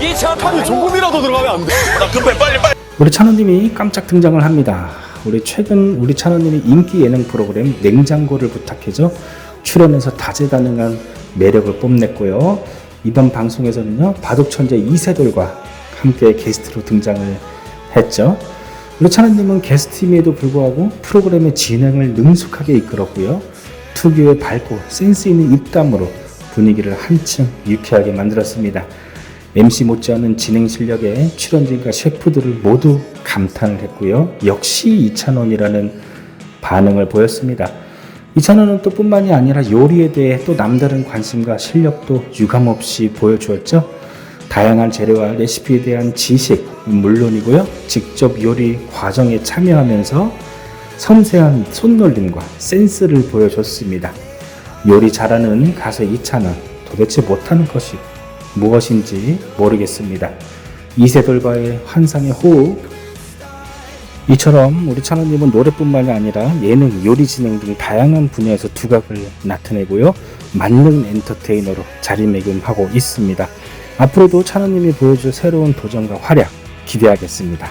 아니 조금이라도 들어가면 안 돼. 나 급해 빨리 빨리. 우리 찬호님이 깜짝 등장을 합니다. 우리 최근 우리 찬호님이 인기 예능 프로그램 냉장고를 부탁해줘 출연해서 다재다능한 매력을 뽐냈고요. 이번 방송에서는요 바둑 천재 이세돌과 함께 게스트로 등장을 했죠. 우리 찬호님은 게스트임에도 불구하고 프로그램의 진행을 능숙하게 이끌었고요. 특유의 밝고 센스 있는 입담으로 분위기를 한층 유쾌하게 만들었습니다. MC 못지않은 진행 실력에 출연진과 셰프들을 모두 감탄을 했고요. 역시 이찬원이라는 반응을 보였습니다. 이찬원은 또 뿐만이 아니라 요리에 대해 또 남다른 관심과 실력도 유감없이 보여주었죠. 다양한 재료와 레시피에 대한 지식 물론이고요. 직접 요리 과정에 참여하면서 섬세한 손놀림과 센스를 보여줬습니다. 요리 잘하는 가수 이찬원 도대체 못하는 것이 무엇인지 모르겠습니다. 이세돌과의 환상의 호흡 이처럼 우리 찬원님은 노래뿐만이 아니라 예능, 요리 진행 등 다양한 분야에서 두각을 나타내고요. 만능 엔터테이너로 자리매김하고 있습니다. 앞으로도 찬원님이 보여줄 새로운 도전과 활약 기대하겠습니다.